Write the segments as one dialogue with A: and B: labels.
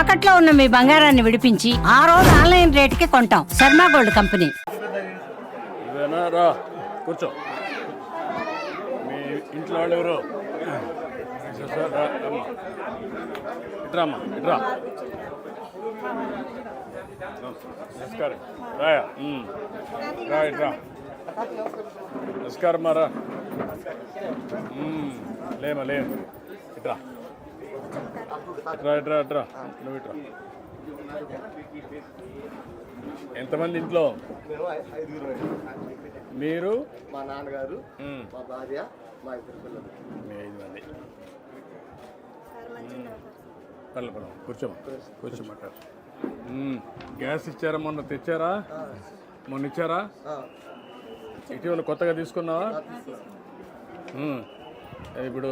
A: తాకట్లో ఉన్న మీ బంగారాన్ని విడిపించి ఆ రోజు ఆన్లైన్ రేటుకి కొంటాం. Sharma gold company.
B: కూర్చో. మీ ఇంట్లో వాళ్ళు ఎవరు? సార్, రా, ఇట్రా నమస్కారం. రాయా? రా ఇట్రా. నమస్కారం లేమా లేము. ఇట్రా. ఎంతమంది ఇంట్లో? మీరు?
C: మా నాన్నగారు. మా భార్య మా ఇద్దరు పిల్లలు.
B: ఐదు మంది. పర్లే పర్లే. కూర్చోమా? కూర్చోమాట గ్యాస్ ఇచ్చారా మొన్న తెచ్చారా? మొన్న ఇచ్చారా? ఇటీవల కొత్తగా తీసుకున్నావా. ఇప్పుడు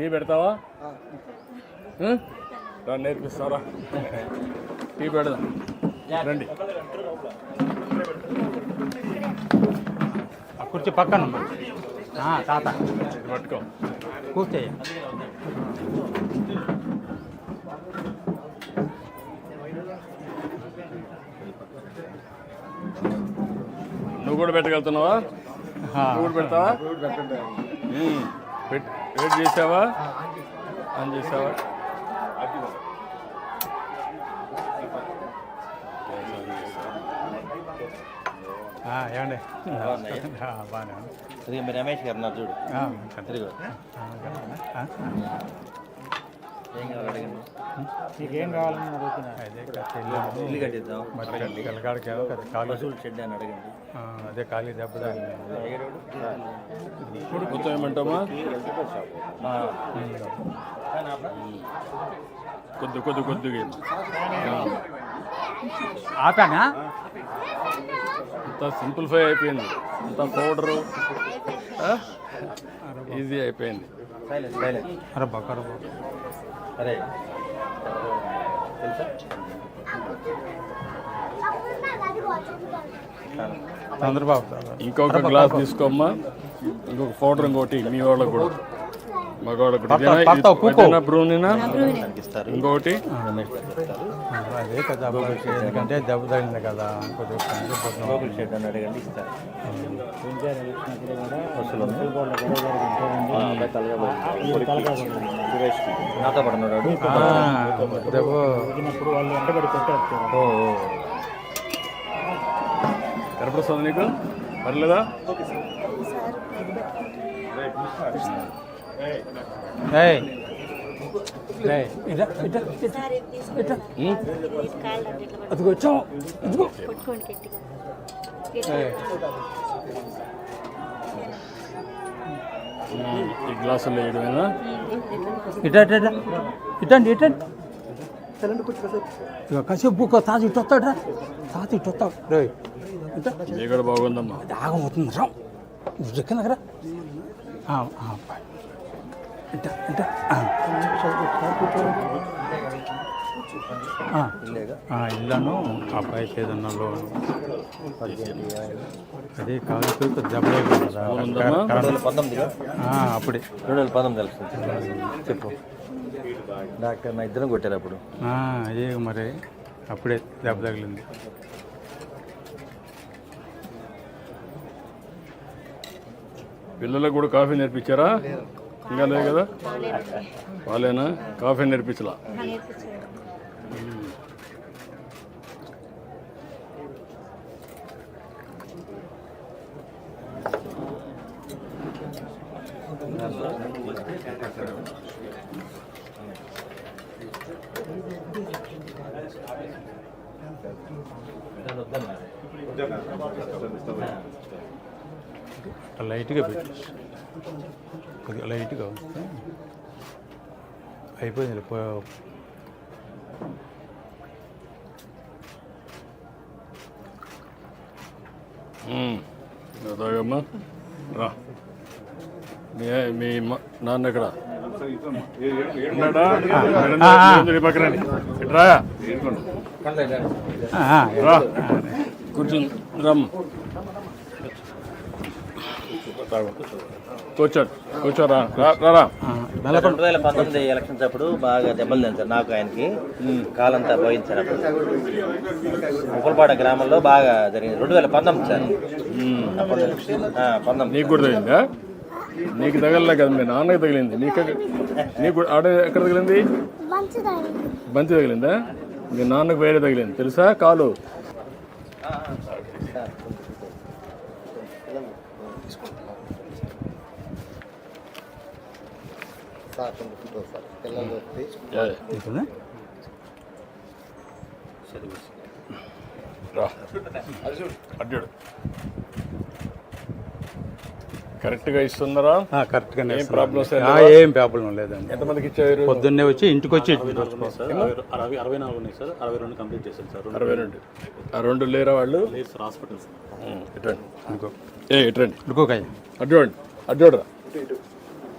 B: టీ పెడతావా?
C: ఆ.
B: ఉమ్? రా నేర్పిస్తారా టీ పెడదాం? రండి.
D: ఆ కుర్చీ పక్కన తాత.
B: ఇది పట్టుకో.
D: కూర్చోయ్య.
B: నువ్వు కూడా పెట్టగలుగుతున్నావా? నువ్వు కూడా పెడతావా? వెయిట్ చేసావా? ఆన్ చేసావా?
D: ఏమండి? ఆ, బాగానే ఉంది.
E: రమేష్ గారు ఉన్నారు చూడు.
D: ఆ,
E: ఇదిగో
D: ఆ,
E: ఏం కావాలి అడగండి.
D: నీకేం కావాలని అడుగుతున్నా? అదే కట్టెలు.
E: ఇల్లు కట్టిద్దాం. పశువుల షెడ్ అని అడగండి.
D: అదే ఖాళీ దెబ్బ తగిలింది.
B: మొత్తం ఏమంటామా. కొద్ది కొద్ది కొద్దిగా
D: ఆపానా?
B: అంతా సింప్లిఫై అయిపోయింది. అంతా పౌడరు. ఈజీ అయిపోయింది.
D: అరే.
E: అరే
D: చంద్రబాబు
B: ఇంకొక గ్లాస్ తీసుకోమ్మా. ఇంకొక పౌడర్ ఇంకోటి మీ వాళ్ళకు కూడా. మగవాళ్ళకు ఇంకొకటి
D: అదే కదా ఎందుకంటే దెబ్బ తగిలింది కదా దెబ్బ
E: ఓ ఓ.
B: కనపడుస్తుంది నీకు? పర్లేదా?
D: అదిగో వచ్చాం ఇదిగో.
B: ఈ గ్లాసులు వేయడమేనా
D: ఇట్రా ఇట్రా. ఇటండి ఇటండి. కాసేపు బుక్ తాత ఇటు వస్తాడు తాత ఇటు వస్తాడు. రే ఇట్రా
B: ఇది కూడా బాగుందమ్మా.
D: దాగం అవుతుంది. రా. నువ్వు ఇల్లాను అబ్బాయికి ఏదన్నా లోన్. అదే కాదు ఆ, అప్పుడే.
E: రెండు వేల పంతొమ్మిది చెప్పు. డాక్టర్ నా ఇద్దరం కొట్టారు అప్పుడు.
D: ఆ, అదే మరి. అప్పుడే దెబ్బ తగిలింది.
B: పిల్లలకు కూడా కాఫీ నేర్పించారా? ఇంకా లేదు కదా? వాళ్ళేనా? కాఫీ నేర్పించలా?
D: లైట్గా పెట్టేసి లైట్గా అయిపోయింది పో.
B: ఉమ్. తాగమ్మా. రా. మీ మీ నాన్న ఎక్కడ? పక్కన? రా. కూర్చుని. కూర్చోండి. కూర్చోరా. రా
E: రెండు వేల పంతొమ్మిది ఎలక్షన్స్ అప్పుడు బాగా దెబ్బలు తింది సార్ నాకు ఆయనకి. కాలంతా పోయింది సార్ అప్పుడు. ముప్పలపాడ గ్రామంలో బాగా జరిగింది. రెండు వేల పంతొమ్మిది సార్. పంతొమ్మిది.
B: నీకు కూడా తగిలిందా? నీకు తగలలే కదా మీ నాన్నకి తగిలింది. నీకు నీకు ఆడ ఎక్కడ తగిలింది? బంతి తగిలిందా? మీ నాన్నకు వేరే తగిలింది. తెలుసా? కాలు.
C: సార్. సార్ పిల్లలు?
B: రా. అడ్డాడు కరెక్ట్గా ఇస్తున్నారా?
D: ఆ, కరెక్ట్గానే
B: ఏం. ప్రాబ్లమ్స్ ఏం
D: ప్రాబ్లం లేదండి.
B: ఎంతమందికి ఇచ్చారు?
D: పొద్దున్నే వచ్చి ఇంటికి వచ్చి
F: సార్ అరవై అరవై నాలుగు ఉన్నాయి సార్. అరవై రెండు కంప్లీట్ చేశాను సార్. రెండు
B: అరవై రెండు. ఆ రెండు లేరా వాళ్ళు?
F: లేదు సార్. హాస్పిటల్
B: ఇటండి
D: ఇంకో.
B: ఏ ఇటండి
D: ఇంకోకాయ
B: అడ్డోండి అడ్డోడరా